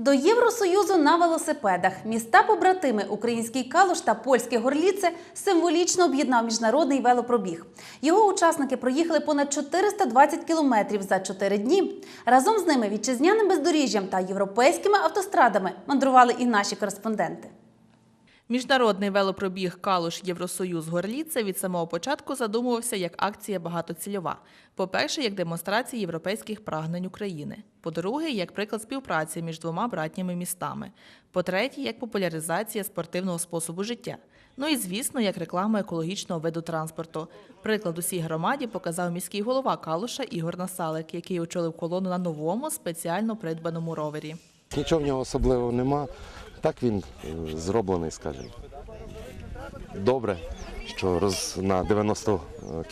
До Євросоюзу на велосипедах міста побратими Український Калуш та Польське Горліце символічно об'єднав міжнародний велопробіг. Його учасники проїхали понад 420 кілометрів за 4 дні. Разом з ними вітчизняним бездоріжжям та європейськими автострадами мандрували і наші кореспонденти. Міжнародний велопробіг Калуш Євросоюз Горліце від самого початку задумувався як акція багатоцільова. По-перше, як демонстрація європейських прагнень України. По-друге, як приклад співпраці між двома братніми містами. По-третє, як популяризація спортивного способу життя. Ну і звісно, як реклама екологічного виду транспорту. Приклад усій громаді показав міський голова Калуша Ігор Насалик, який очолив колону на новому спеціально придбаному ровері. Нічого в нього особливого нема. Так він е, зроблений, скажімо. Добре, що роз на 90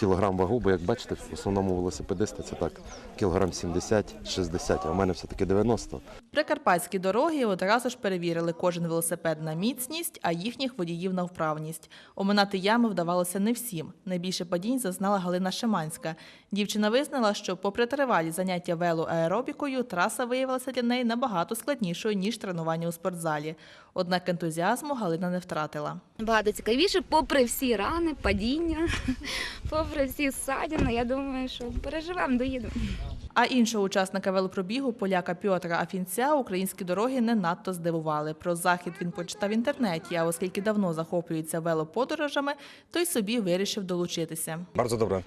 кілограм вагу, бо як бачите, в основному велосипедисти це так кілограм 70-60, а в мене все-таки 90. Прикарпатські дороги одразу ж перевірили кожен велосипед на міцність, а їхніх водіїв на вправність. Оминати ями вдавалося не всім. Найбільше падінь зазнала Галина Шиманська. Дівчина визнала, що, попри тривалі заняття велоаеробікою, траса виявилася для неї набагато складнішою ніж тренування у спортзалі. Однак ентузіазму Галина не втратила. Багато цікавіше, попри всі рани, падіння, попри всі ссадини, я думаю, що переживемо, доїдемо. А іншого учасника велопробігу, поляка Пьотра Афінця, українські дороги не надто здивували. Про захід він почитав в інтернеті, а оскільки давно захоплюється велоподорожами, то й собі вирішив долучитися. Дуже dobre.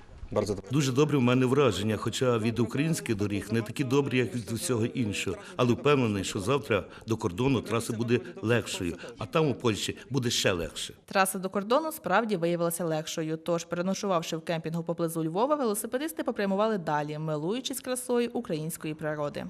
Дуже добре в мене враження, хоча від українських доріг не такі добрі, як від усього іншого. Але впевнений, що завтра до кордону траса буде легшою, а там у Польщі буде ще легше. Траса до кордону справді виявилася легшою. Тож, переношувавши в кемпінгу поблизу Львова, велосипедисти попрямували далі, милуючись красою української природи.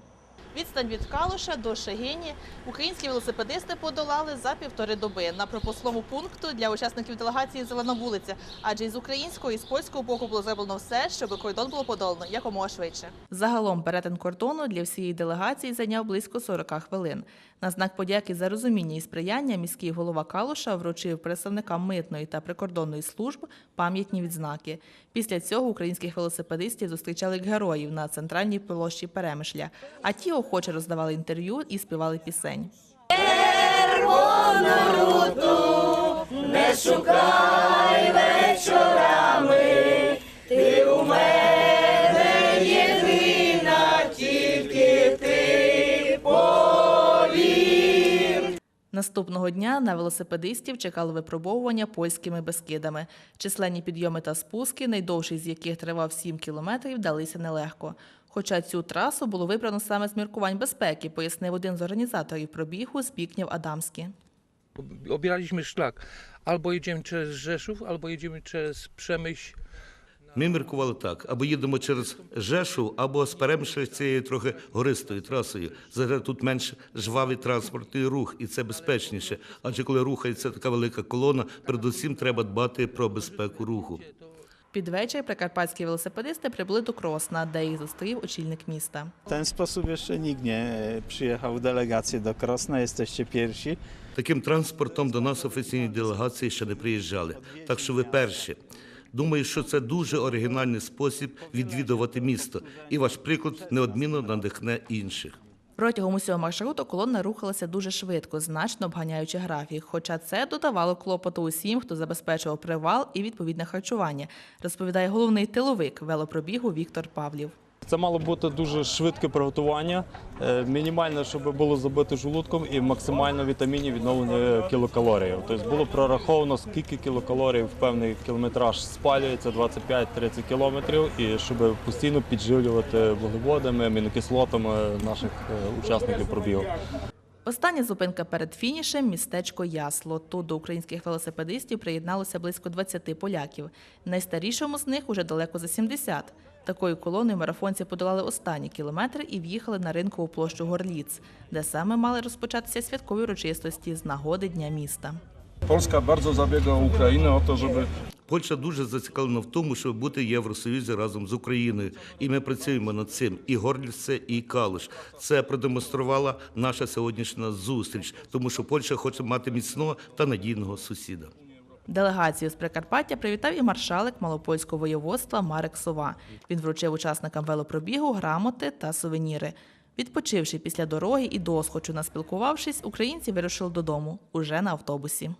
Відстань від Калуша до Шегині українські велосипедисти подолали за півтори доби. На пропускному пункту для учасників делегації зелена вулиця, адже із українського і з польського боку було зроблено все, щоб кордон було подолано якомога швидше. Загалом перетин кордону для всієї делегації зайняв близько 40 хвилин. На знак подяки за розуміння і сприяння міський голова Калуша вручив представникам митної та прикордонної служб пам'ятні відзнаки. Після цього українських велосипедистів зустрічали героїв на центральній площі Перемишля, а ті охоче роздавали інтерв'ю і співали пісень. Не шукай вечорами. Ти у мене єзина, тільки типові. Наступного дня на велосипедистів чекали випробовування польськими безкидами. Численні підйоми та спуски, найдовший з яких тривав 7 кілометрів, далися нелегко. Хоча цю трасу було вибрано саме з міркувань безпеки, пояснив один з організаторів пробігу Збікнєв Адамський. obieraliśmy szlak. Albo jedziemy przez Rzeszów, albo jedziemy przez Przemyśl. Ми міркували так: або їдемо через Жешу, або сперемося цією трохи гористою трасою. Зараз тут менш жвавий транспортний рух, і це безпечніше. Адже коли рухається така велика колона, передусім треба дбати про безпеку руху. Pід вечір прикарпатські велосипедисти прибули до Кросна, де їх зустрів очільник міста. W ten sposób jeszcze nikt nie e, przyjechał delegację do Krosna, jesteście pierwsi. Таким транспортом до нас офіційні делегації ще не приїжджали. Так що ви перші. Думаю, що це дуже оригінальний спосіб відвідувати місто, і ваш приклад неодмінно надихне інших. Протягом усього маршруту колона рухалася дуже швидко, значно обганяючи графік. Хоча це додавало клопоту усім, хто забезпечував привал і відповідне харчування, розповідає головний тиловик велопробігу Віктор Павлів. Це мало бути дуже швидке приготування, е, мінімально, щоб було забито жолудком, і максимально вітамінів відновлення кілокалорії. Тобто було прораховано, скільки кілокалорій в певний кілометраж спалюється 25-30 кілометрів, і щоб постійно підживлювати вуглеводами, амінокислотами наших е, учасників пробігу. Остання зупинка перед фінішем містечко Ясло. Тут до українських велосипедистів приєдналося близько 20 поляків. Найстарішому з них уже далеко за 70. Такою колоною марафонці подолали останні кілометри і в'їхали на ринкову площу Горліц, де саме мали розпочатися святкові урочистості з нагоди Дня міста. Polska bardzo zabiega o Ukrainę, o to, żeby Польща дуже зацікавлена в тому, щоб бути в Євросоюзі разом з Україною, і ми працюємо над цим. І Горліце, і Калуш. Це продемонструвала наша сьогоднішня зустріч, тому що Польща хоче мати міцного та надійного сусіда. Делегацію з Прикарпаття привітав і маршалик Малопольського воєводства Марек Сова. Він вручив учасникам велопробігу грамоти та сувеніри. Відпочивши після дороги і досхочу наспілкувавшись, українці вирушили додому уже на автобусі.